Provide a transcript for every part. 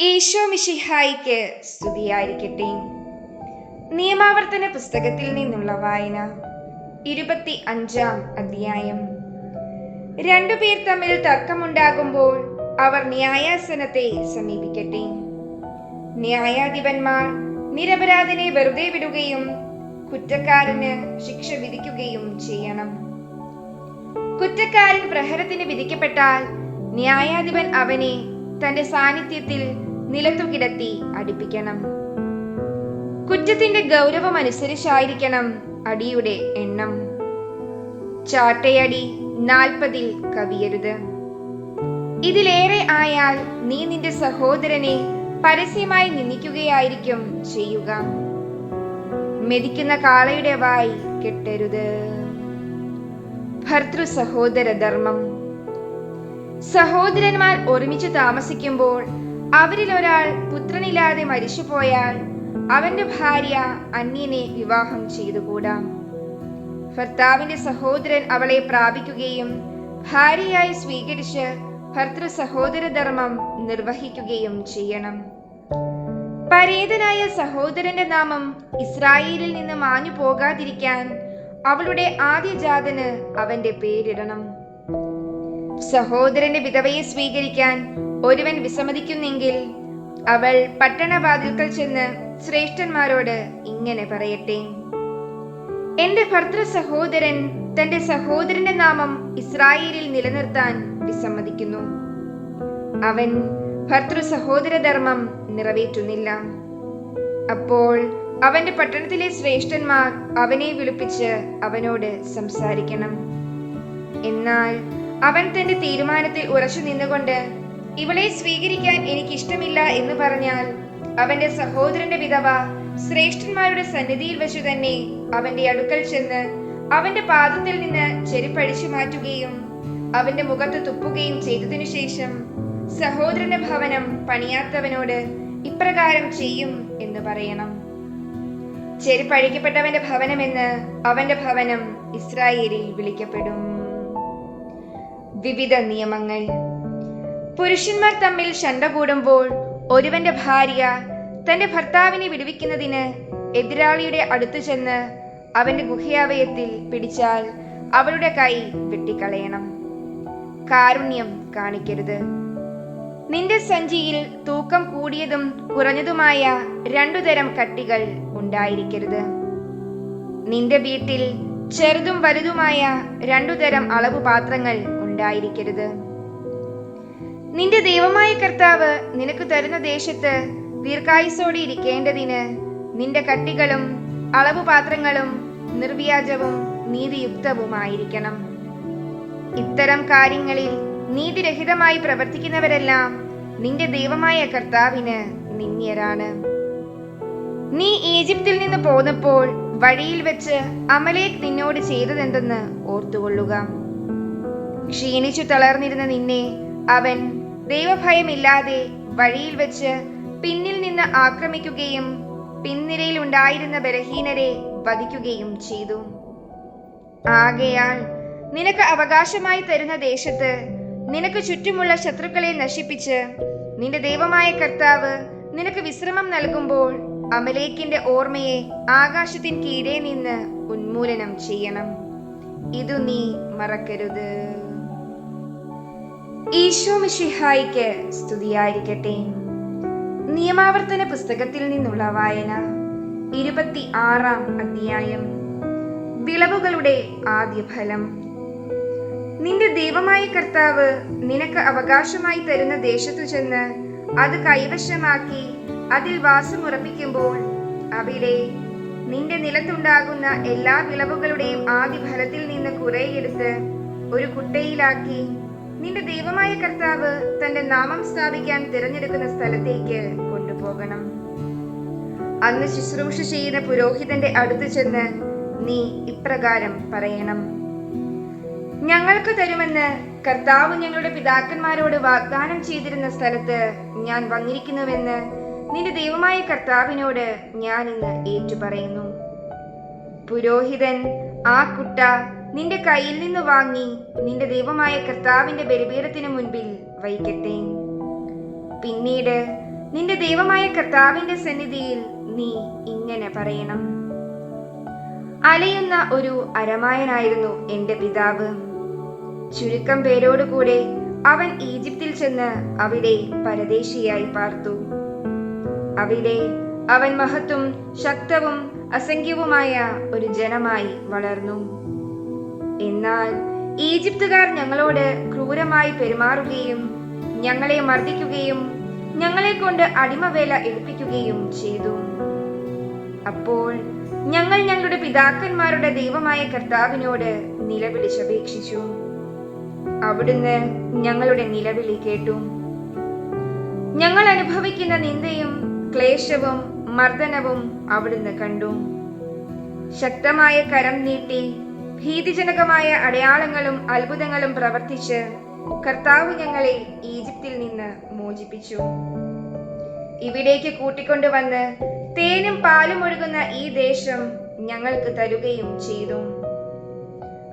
ഈശോ മിഷിഹായിക്ക് സ്തുതിയായിരിക്കട്ടെ. നിയമാവർത്തന പുസ്തകത്തിൽ നിന്നുള്ള വായന ഇരുപത്തി അഞ്ചാം അധ്യായം. രണ്ടു പേർ തമ്മിൽ തർക്കമുണ്ടാകുമ്പോൾ അവർ ന്യായാസനത്തെ സമീപിക്കട്ടെ. ന്യായാധിപന്മാർ നിരപരാധനെ വെറുതെ വിടുകയും കുറ്റക്കാരന് ശിക്ഷ വിധിക്കുകയും ചെയ്യണം. കുറ്റക്കാരൻ പ്രഹരത്തിന് വിധിക്കപ്പെട്ടാൽ ന്യായാധിപൻ അവനെ തന്റെ സാന്നിധ്യത്തിൽ നിലത്തു കിടത്തി അടിപ്പിക്കണം. കുറ്റത്തിന്റെ ഗൗരവം അനുസരിച്ചായിരിക്കണം അടിയുടെ എണ്ണം. ചാട്ടയടി നാൽപ്പതിൽ കവിയരുത്. ഇതിലേറെ ആയാൽ നീ നിന്റെ സഹോദരനെ പരസ്യമായി നിന്ദിക്കുകയായിരിക്കും ചെയ്യുക. മെതിക്കുന്ന കാളയുടെ വായി കെട്ടരുത്. ഭർത്തൃ സഹോദര ധർമ്മം സഹോദരന്മാർ ഒരുമിച്ച് താമസിക്കുമ്പോൾ അവരിൽ ഒരാൾ പുത്രനില്ലാതെ മരിച്ചുപോയാൽ അവന്റെ ഭാര്യ അന്യനെ വിവാഹം ചെയ്തുകൂടാം. ഭർത്താവിന്റെ സഹോദരൻ അവളെ പ്രാപിക്കുകയും ഭാര്യയായി സ്വീകരിച്ച് ഭർത്തൃ സഹോദരധർമ്മം നിർവഹിക്കുകയും ചെയ്യണം. പരേതനായ സഹോദരന്റെ നാമം ഇസ്രായേലിൽ നിന്ന് മാഞ്ഞു പോകാതിരിക്കാൻ അവളുടെ ആദ്യജാതന് അവന്റെ പേരിടണം. സഹോദരന്റെ വിധവയെ സ്വീകരിക്കാൻ ഒരുവൻ വിസമ്മതിക്കുന്നെങ്കിൽ അവൾ പട്ടണവാതിൽക്കൽ ചെന്ന് ശ്രേഷ്ഠന്മാരോട് ഇങ്ങനെ പറയട്ടെ. എന്റെ ഭർത്തൃ സഹോദരൻ തന്റെ സഹോദരന്റെ നാമം ഇസ്രായേലിൽ നിലനിർത്താൻ വിസമ്മതിക്കുന്നു. അവൻ ഭർത്തൃ സഹോദരധർമ്മം നിറവേറ്റുന്നില്ല. അപ്പോൾ അവന്റെ പട്ടണത്തിലെ ശ്രേഷ്ഠന്മാർ അവനെ വിളിപ്പിച്ച് അവനോട് സംസാരിക്കണം. എന്നാൽ അവൻ തന്റെ തീരുമാനത്തിൽ ഉറച്ചു നിന്നുകൊണ്ട് ഇവളെ സ്വീകരിക്കാൻ എനിക്കിഷ്ടമില്ല എന്ന് പറഞ്ഞാൽ അവന്റെ സഹോദരന്റെ വിധവ ശ്രേഷ്ഠന്മാരുടെ സന്നിധിയിൽ വെച്ചു തന്നെ അവന്റെ അടുക്കൽ ചെന്ന് അവന്റെ പാദത്തിൽ നിന്ന് ചെരുപ്പഴിച്ചു മാറ്റുകയും അവന്റെ മുഖത്ത് തുപ്പുകയും ചെയ്തതിനു ശേഷം സഹോദരന്റെ ഭവനം പണിയാത്തവനോട് ഇപ്രകാരം ചെയ്യും എന്ന് പറയണം. ചെരുപ്പഴിക്കപ്പെട്ടവന്റെ ഭവനമെന്ന് അവന്റെ ഭവനം ഇസ്രായേലിൽ വിളിക്കപ്പെടും. വിവിധ നിയമങ്ങൾ. പുരുഷന്മാർ തമ്മിൽ ശണ്ട കൂടുമ്പോൾ ഒരുവന്റെ ഭാര്യ തന്റെ ഭർത്താവിനെ വിടുവിക്കുന്നതിന് എതിരാളിയുടെ അടുത്തു ചെന്ന് അവന്റെ ഗുഹ്യാവയത്തിൽ പിടിച്ചാൽ അവളുടെ കൈ വെട്ടിക്കളയണം. കാരുണ്യം കാണിക്കരുത്. നിന്റെ സഞ്ചിയിൽ തൂക്കം കൂടിയതും കുറഞ്ഞതുമായ രണ്ടു തരം കട്ടികൾ ഉണ്ടായിരിക്കരുത്. നിന്റെ വീട്ടിൽ ചെറുതും വലുതുമായ രണ്ടു തരം അളവ് പാത്രങ്ങൾ ഉണ്ടായിരിക്കരുത്. നിന്റെ ദൈവമായ കർത്താവ് നിനക്ക് തരുന്ന ദേശത്ത് ദീർഘായുസോടെ ഇരിക്കേണ്ടതിന് നിന്റെ കട്ടികളും അളവുപാത്രങ്ങളും നിർവ്യാജവും നീതിയുക്തവുമായിരിക്കണം. ഇത്തരം കാര്യങ്ങളിൽ നീതിരഹിതമായി പ്രവർത്തിക്കുന്നവരെല്ലാം നിന്റെ ദൈവമായ കർത്താവിന് നിന്ദ്യരാണ്. നീ ഈജിപ്തിൽ നിന്ന് പോന്നപ്പോൾ വഴിയിൽ വെച്ച് അമലേക് നിന്നോട് ചെയ്തതെന്തെന്ന് ഓർത്തുകൊള്ളുക. ക്ഷീണിച്ചു തളർന്നിരുന്ന നിന്നെ അവൻ ദൈവഭയമില്ലാതെ വഴിയിൽ വെച്ച് പിന്നിൽ നിന്ന് ആക്രമിക്കുകയും പിൻനിരയിൽ ഉണ്ടായിരുന്ന ബലഹീനരെ വധിക്കുകയും ചെയ്തു. ആകയാൽ നിനക്ക് അവകാശമായി തരുന്ന ദേശത്ത് നിനക്ക് ചുറ്റുമുള്ള ശത്രുക്കളെ നശിപ്പിച്ച് നിന്റെ ദൈവമായ കർത്താവ് നിനക്ക് വിശ്രമം നൽകുമ്പോൾ അമലേക്കിന്റെ ഓർമ്മയെ ആകാശത്തിൻ കീഴേ നിന്ന് ഉന്മൂലനം ചെയ്യണം. ഇതു നീ മറക്കരുത്. ഈശോ മിഷിഹായിക്ക് സ്തുതിയായിരിക്കട്ടെ. നിയമാവർത്തന പുസ്തകത്തിൽ നിന്നുള്ള വായന ഇരുപത്തി ആറാം അധ്യായം വിളവുകളുടെ ആദ്യ ഫലം നിന്റെ ദൈവമായ കർത്താവ് നിനക്ക് അവകാശമായി തരുന്ന ദേശത്തു ചെന്ന് അത് കൈവശമാക്കി അതിൽ വാസമുറപ്പിക്കുമ്പോൾ അവിടെ നിന്റെ നിലത്തുണ്ടാകുന്ന എല്ലാ വിളവുകളുടെയും ആദ്യ ഫലത്തിൽ നിന്ന് കുറേയെടുത്ത് ഒരു കുട്ടയിലാക്കി നിന്റെ ദൈവമായ കർത്താവ് തന്റെ നാമം സ്ഥാപിക്കാൻ തിരഞ്ഞെടുക്കുന്ന സ്ഥലത്തേക്ക് കൊണ്ടുപോകണം. അന്ന് ശുശ്രൂഷ ചെയ്യുന്ന പുരോഹിതന്റെ അടുത്ത് ചെന്ന് നീ ഇപ്രകാരം പറയണം. ഞങ്ങൾക്ക് തരുമെന്ന് കർത്താവ് ഞങ്ങളുടെ പിതാക്കന്മാരോട് വാഗ്ദാനം ചെയ്തിരുന്ന സ്ഥലത്ത് ഞാൻ വന്നിരിക്കുന്നുവെന്ന് നിന്റെ ദൈവമായ കർത്താവിനോട് ഞാൻ ഇന്ന് ഏറ്റുപറയുന്നു. പുരോഹിതൻ ആ കുട്ട നിന്റെ കയ്യിൽ നിന്ന് വാങ്ങി നിന്റെ ദൈവമായ കർത്താവിന്റെ ബലിപീഠത്തിന് മുൻപിൽ വയ്ക്കട്ടെ പിന്നീട് നിന്റെ ദൈവമായ കർത്താവിന്റെ സന്നിധിയിൽ നീ ഇങ്ങനെ പറയണം. അലയുന്ന ഒരു അരമായനായിരുന്നു എന്റെ പിതാവ്. ചുരുക്കം പേരോടുകൂടെ അവൻ ഈജിപ്തിൽ ചെന്ന് അവിടെ പരദേശിയായി പാർത്തു. അവിടെ അവൻ മഹത്തും ശക്തവും അസംഖ്യവുമായ ഒരു ജനമായി വളർന്നു. എന്നാൽ ഈജിപ്തുകാർ ഞങ്ങളോട് ക്രൂരമായി പെരുമാറുകയും ഞങ്ങളെ മർദ്ദിക്കുകയും ഞങ്ങളെ കൊണ്ട് അടിമവേല എടുപ്പിക്കുകയും ചെയ്തു. അപ്പോൾ ഞങ്ങൾ ഞങ്ങളുടെ പിതാക്കന്മാരുടെ ദൈവമായ കർത്താവിനോട് നിലവിളിച്ചപേക്ഷിച്ചു അവിടുന്ന് ഞങ്ങളുടെ നിലവിളി കേട്ടു. ഞങ്ങൾ അനുഭവിക്കുന്ന നിന്ദയും ക്ലേശവും മർദ്ദനവും അവിടുന്ന് കണ്ടു. ശക്തമായ കരം നീട്ടി ഭീതിജനകമായ അടയാളങ്ങളും അത്ഭുതങ്ങളും പ്രവർത്തിച്ച് കർത്താവ് ഞങ്ങളെ ഈജിപ്തിൽ നിന്ന് മോചിപ്പിച്ചു. ഇവിടേക്ക് കൂട്ടിക്കൊണ്ടുവന്ന് തേനും പാലും ഒഴുകുന്ന ഈ ദേശം ഞങ്ങൾക്ക് തരുകയും ചെയ്തു.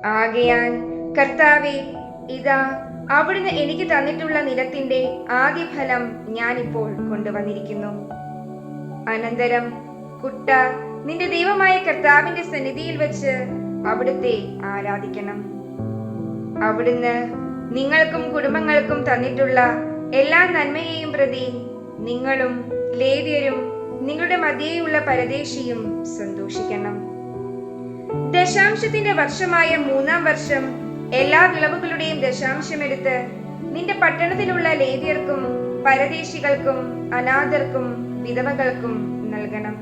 ആകയാൽ കർത്താവെ ഇതാ അവിടുന്ന് എനിക്ക് തന്നിട്ടുള്ള നിലത്തിന്റെ ആദ്യ ഫലം ഞാനിപ്പോൾ കൊണ്ടുവന്നിരിക്കുന്നു. അനന്തരം കുട്ട നിന്റെ ദൈവമായ കർത്താവിന്റെ സന്നിധിയിൽ വെച്ച് അവിടുത്തെ ആരാധിക്കണം. അവിടുന്ന് നിങ്ങൾക്കും കുടുംബങ്ങൾക്കും തന്നിട്ടുള്ള എല്ലാ നന്മയെയും പ്രതി നിങ്ങളും ലേവ്യരും നിങ്ങളുടെ മധ്യേയുള്ള പരദേശിയും സന്തോഷിക്കണം. ദശാംശത്തിന്റെ വർഷമായ മൂന്നാം വർഷം എല്ലാ വിളവുകളുടെയും ദശാംശമെടുത്ത് നിന്റെ പട്ടണത്തിലുള്ള ലേവ്യർക്കും പരദേശികൾക്കും അനാഥർക്കും വിധവകൾക്കും നൽകണം.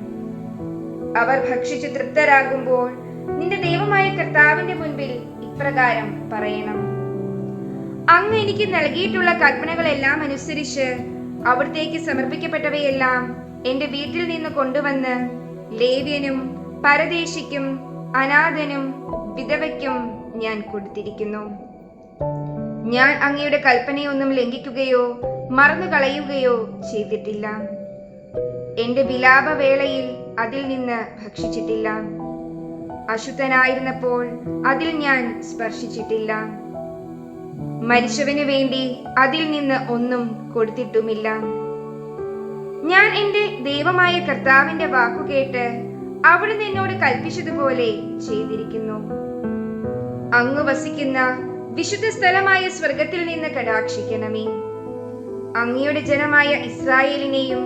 അവർ ഭക്ഷിച്ചു തൃപ്തരാകുമ്പോൾ നിന്റെ ദൈവമായ കർത്താവിന്റെ മുൻപിൽ ഇപ്രകാരം പറയണം. അങ്ങ് എനിക്ക് നൽകിയിട്ടുള്ള കൽപ്പനകളെല്ലാം അനുസരിച്ച് അവിടത്തേക്ക് സമർപ്പിക്കപ്പെട്ടവയെല്ലാം എന്റെ വീട്ടിൽ നിന്ന് കൊണ്ടുവന്ന് ലേവ്യനും പരദേശിക്കും അനാഥനും വിധവയ്ക്കും ഞാൻ കൊടുത്തിരിക്കുന്നു. ഞാൻ അങ്ങയുടെ കൽപ്പനയൊന്നും ലംഘിക്കുകയോ മറന്നു കളയുകയോ ചെയ്തിട്ടില്ല. എന്റെ വിലാപവേളയിൽ അതിൽ നിന്ന് ഭക്ഷിച്ചിട്ടില്ല. അശുദ്ധനായിരുന്നപ്പോൾ അതിൽ ഞാൻ സ്പർശിച്ചിട്ടില്ല. മരിച്ചവന് വേണ്ടി അതിൽ നിന്ന് ഒന്നും കൊടുത്തിട്ടുമില്ല. ഞാൻ എന്റെ ദൈവമായ കർത്താവിന്റെ വാക്കുകേട്ട് അവിടുന്ന് എന്നോട് കൽപ്പിച്ചതുപോലെ ചെയ്തിരിക്കുന്നു. അങ്ങ് വസിക്കുന്ന വിശുദ്ധ സ്ഥലമായ സ്വർഗത്തിൽ നിന്ന് കടാക്ഷിക്കണമേ. അങ്ങയുടെ ജനമായ ഇസ്രായേലിനെയും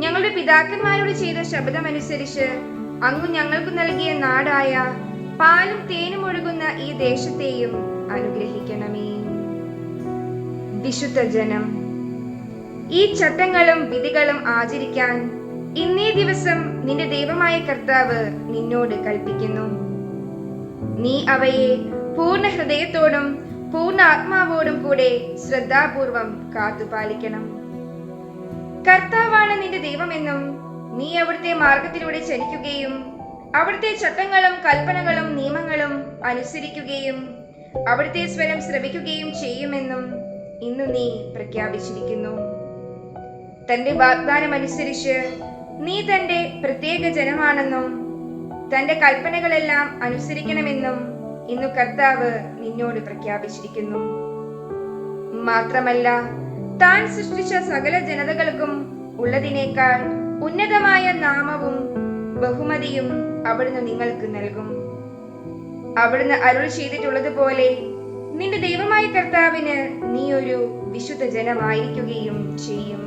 ഞങ്ങളുടെ പിതാക്കന്മാരോട് ചെയ്ത ശബ്ദമനുസരിച്ച് അങ്ങ് ഞങ്ങൾക്ക് നൽകിയ നാടായ പാലും തേനും ഒഴുകുന്ന ഈ ദേശത്തെയും അനുഗ്രഹിക്കണമേ. വിശുദ്ധ ജനം ഈ ചട്ടങ്ങളും വിധികളും ആചരിക്കാൻ ഇന്നേ ദിവസം നിന്റെ ദൈവമായ കർത്താവ് നിന്നോട് കൽപ്പിക്കുന്നു. നീ അവയെ പൂർണ ഹൃദയത്തോടും പൂർണ ആത്മാവോടും കൂടെ ശ്രദ്ധാപൂർവം കാത്തുപാലിക്കണം. കർത്താവാണ് നിന്റെ ദൈവമെന്നും നീ അവിടുത്തെ മാർഗത്തിലൂടെ ചലിക്കുകയും അവിടുത്തെ ചട്ടങ്ങളും കൽപ്പനകളും നിയമങ്ങളും അനുസരിക്കുകയും അവിടുത്തെ സ്വരം ശ്രവിക്കുകയും ചെയ്യുമെന്നും ഇന്ന് നീ പ്രഖ്യാപിച്ചിരിക്കുന്നു. തന്റെ വാഗ്ദാനം അനുസരിച്ച് നീ തന്റെ പ്രത്യേക ജനമാണെന്നും തന്റെ കൽപ്പനകളെല്ലാം അനുസരിക്കണമെന്നും ഇന്നു കർത്താവ് നിന്നോട് പ്രഖ്യാപിച്ചിരിക്കുന്നു. മാത്രമല്ല താൻ സൃഷ്ടിച്ച സകല ജനതകൾക്കും ഉള്ളതിനേക്കാൾ ഉന്നതമായ നാമവും ബഹുമതിയും അവിടുന്ന് നിങ്ങൾക്ക് നൽകും. അവിടുന്ന് അരുൾ ചെയ്തിട്ടുള്ളതുപോലെ നിന്റെ ദൈവമായ കർത്താവിന് നീ ഒരു വിശുദ്ധ ജനമായിരിക്കുകയും ചെയ്യും.